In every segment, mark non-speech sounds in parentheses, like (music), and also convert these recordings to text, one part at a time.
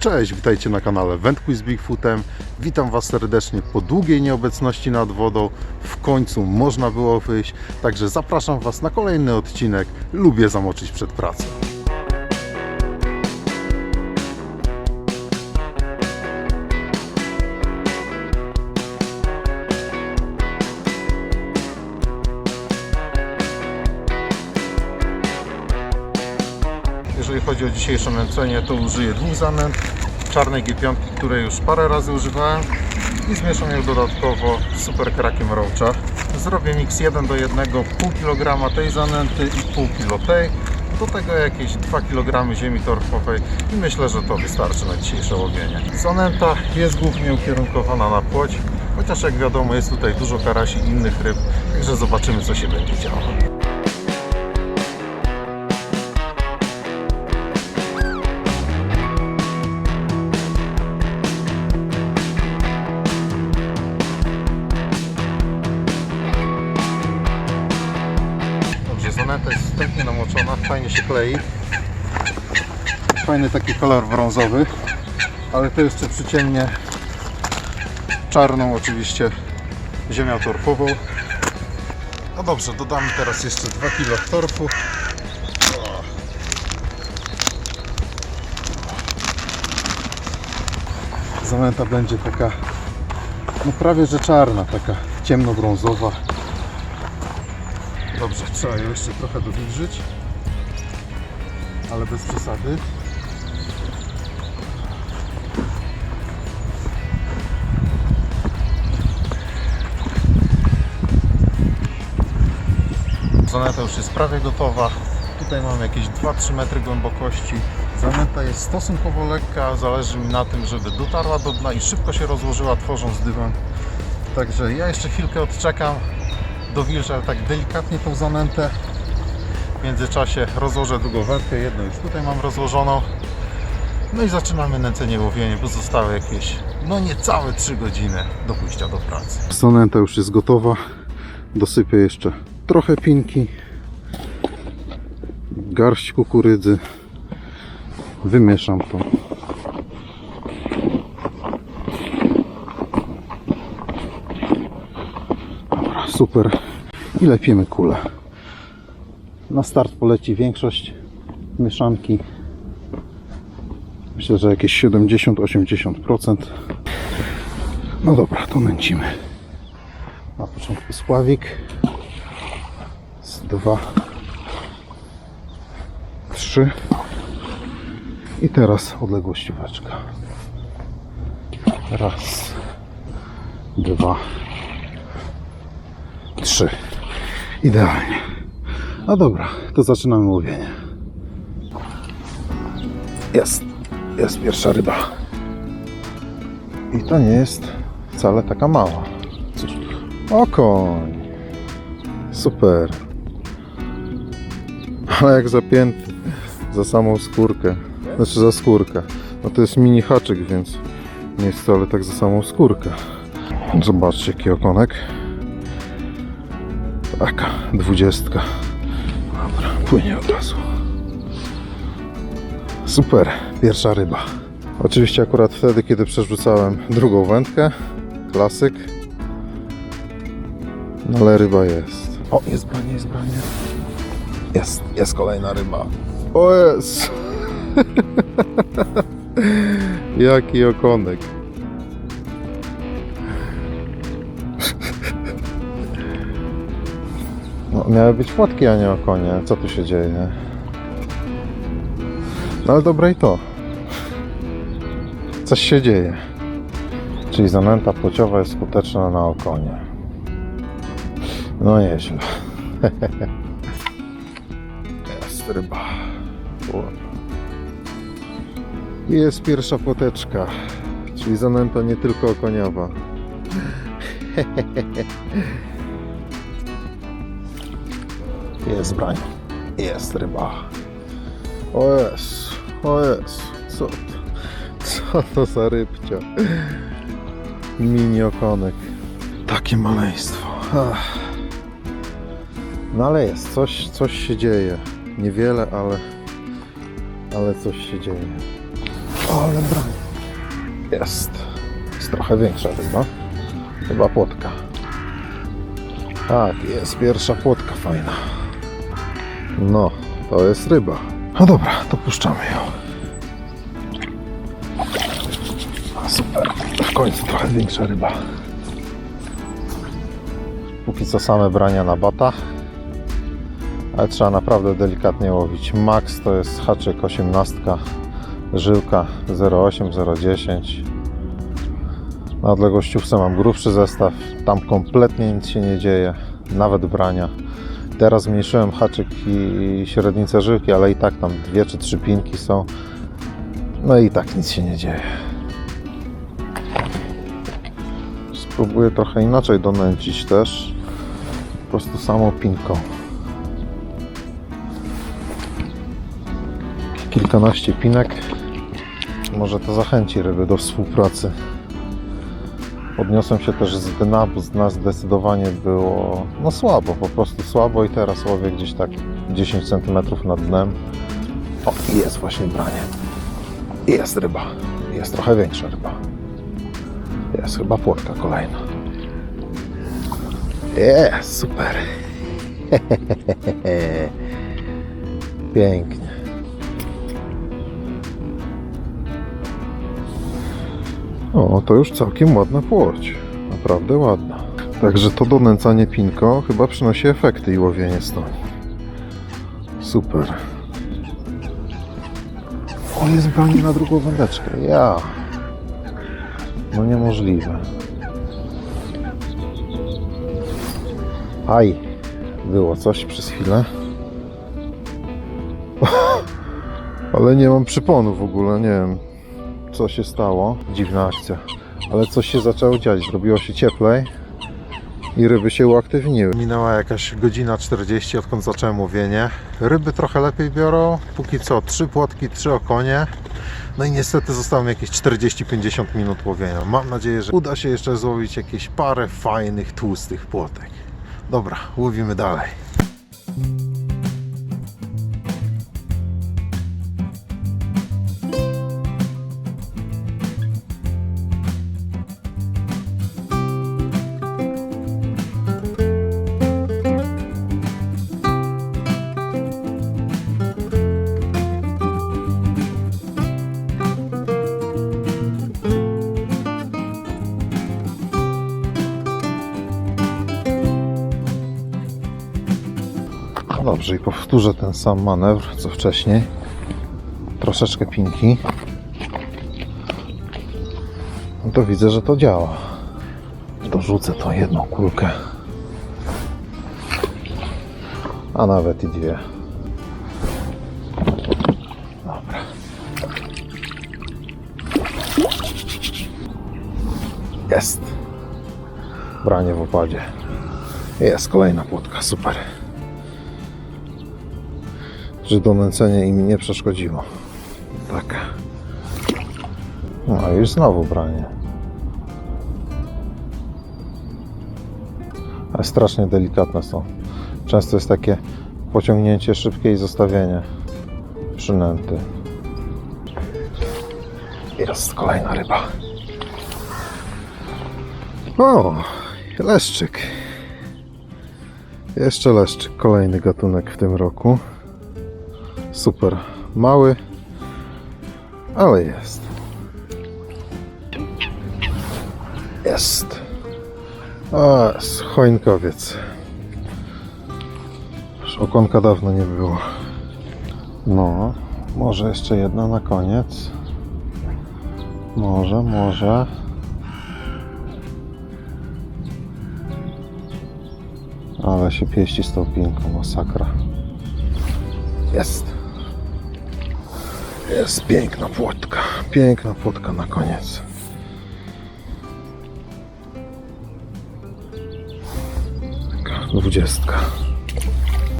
Cześć, witajcie na kanale Wędkuj z Bigfootem. Witam Was serdecznie po długiej nieobecności nad wodą. W końcu można było wyjść, także zapraszam Was na kolejny odcinek. Lubię zamoczyć przed pracą. Jeżeli chodzi o dzisiejsze nęcenie, to użyję dwóch zanęt czarnej G5, której już parę razy używałem i zmieszam ją dodatkowo z super krakiem roacha. Zrobię miks 1 do 1, pół kg tej zanęty i pół kilo tej. Do tego jakieś 2 kg ziemi torfowej i myślę, że to wystarczy na dzisiejsze łowienie. Zanęta jest głównie ukierunkowana na płoć, chociaż jak wiadomo jest tutaj dużo karasi i innych ryb, także zobaczymy co się będzie działo. Fajnie się klei. Fajny taki kolor brązowy, ale to jeszcze przyciemnie czarną oczywiście ziemią torfową. No dobrze, dodamy teraz jeszcze 2 kg torfu. O. Zanęta będzie taka no prawie że czarna, taka ciemnobrązowa. Dobrze, trzeba ją jeszcze trochę dowilżyć, ale bez przesady. Zanęta już jest prawie gotowa. Tutaj mam jakieś 2-3 metry głębokości. Zanęta jest stosunkowo lekka, zależy mi na tym, żeby dotarła do dna i szybko się rozłożyła, tworząc dymem. Także ja jeszcze chwilkę odczekam, dowilżę tak delikatnie tą zanętę. W międzyczasie rozłożę drugą wędkę, jedną już tutaj mam rozłożoną. No i zaczynamy nęcenie łowienie, bo zostały jakieś, no niecałe 3 godziny do pójścia do pracy. Zanęta już jest gotowa. Dosypię jeszcze trochę pinki, garść kukurydzy. Wymieszam to. Dobra, super. I lepiemy kulę. Na start poleci większość mieszanki. Myślę, że jakieś 70-80%. No dobra, to nęcimy. Na początku spławik. Z dwa, trzy. I teraz odległościóweczka. Raz, dwa, trzy. Idealnie. No dobra, to zaczynamy łowienie. Jest, jest pierwsza ryba. I to nie jest wcale taka mała. Cóż, o koń. Super. Ale jak zapięty za samą skórkę. Znaczy za skórkę. No to jest mini haczyk, więc nie jest wcale tak za samą skórkę. Zobaczcie jaki okonek. Taka dwudziestka. Płynie od razu. Super, pierwsza ryba. Oczywiście akurat wtedy, kiedy przerzucałem drugą wędkę. Klasyk. No ale ryba jest. O, jest branie, jest branie. Jest, jest kolejna ryba. O jest! (laughs) Jaki okonek. Miały być płotki, a nie okonie. Co tu się dzieje? No ale dobre i to. Coś się dzieje. Czyli zanęta płciowa jest skuteczna na okonie. No nieźle. (laughs) Jest ryba. I Jest pierwsza płoteczka. Czyli zanęta nie tylko okoniowa. (laughs) Jest brań. Jest ryba. O jest. O jest. Co to? Co to za rybcia? Mini okonek. Takie maleństwo. Ach. No ale jest, coś, coś się dzieje. Niewiele, ale, ale coś się dzieje. Ale broń. Jest. Jest trochę większa ryba. Chyba płotka. Tak, jest pierwsza płotka fajna. No, to jest ryba. No dobra, to puszczamy ją. Super. W końcu trochę większa ryba. Póki co same brania na bata. Ale trzeba naprawdę delikatnie łowić. Max to jest haczyk 18, żyłka 0,8, 0,10. Na odległościówce mam grubszy zestaw. Tam kompletnie nic się nie dzieje, nawet brania. Teraz zmniejszyłem haczyk i średnicę żyłki, ale i tak tam dwie czy trzy pinki są. No i tak nic się nie dzieje. Spróbuję trochę inaczej donęcić też. Po prostu samą pinką. Kilkanaście pinek. Może to zachęci ryby do współpracy. Podniosłem się też z dna, bo z dna zdecydowanie było no słabo, po prostu słabo i teraz łowię gdzieś tak 10 cm nad dnem. O, jest właśnie branie. Jest ryba. Jest trochę większa ryba. Jest chyba płotka kolejna. Jest, super. (laughs) Pięknie. O, to już całkiem ładna płoć. Naprawdę ładna. Także to donęcanie pinko chyba przynosi efekty i łowienie stąd. Super. O, jest branie na drugą wędeczkę. Ja. No niemożliwe. Aj. Było coś przez chwilę. (laughs) Ale nie mam przyponu w ogóle, nie wiem co się stało. Dziwna akcja. Ale coś się zaczęło dziać, zrobiło się cieplej i ryby się uaktywniły. Minęła jakaś godzina 40, odkąd zacząłem łowienie. Ryby trochę lepiej biorą. Póki co trzy płotki, trzy okonie. No i niestety zostało mi jakieś 40-50 minut łowienia. Mam nadzieję, że uda się jeszcze złowić jakieś parę fajnych, tłustych płotek. Dobra, łowimy dalej. Dobrze, i powtórzę ten sam manewr co wcześniej. Troszeczkę pinki. No to widzę, że to działa. Dorzucę tą jedną kulkę. A nawet i dwie. Dobra. Jest. Branie w opadzie. Jest kolejna płotka, super że donęcenie im nie przeszkodziło. Tak. No i już znowu branie. Ale strasznie delikatne są. Często jest takie pociągnięcie szybkie i zostawienie przynęty. Jest kolejna ryba. O, leszczyk. Jeszcze leszczyk, kolejny gatunek w tym roku. Super. Mały, ale jest. Jest. A, choinkowiec. Już okonka dawno nie było. No, może jeszcze jedna na koniec. Może, może. Ale się pieści z tą pinką, masakra. Jest. Jest piękna płotka. Piękna płotka na koniec. Taka dwudziestka.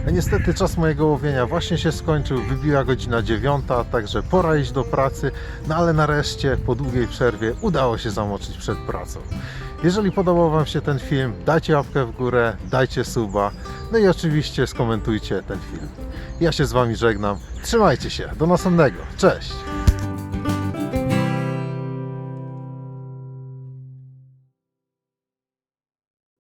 Niestety czas mojego łowienia właśnie się skończył, wybiła godzina dziewiąta, także pora iść do pracy, no ale nareszcie po długiej przerwie udało się zamoczyć przed pracą. Jeżeli podobał Wam się ten film, dajcie łapkę w górę, dajcie suba, no i oczywiście skomentujcie ten film. Ja się z Wami żegnam, trzymajcie się, do następnego, cześć!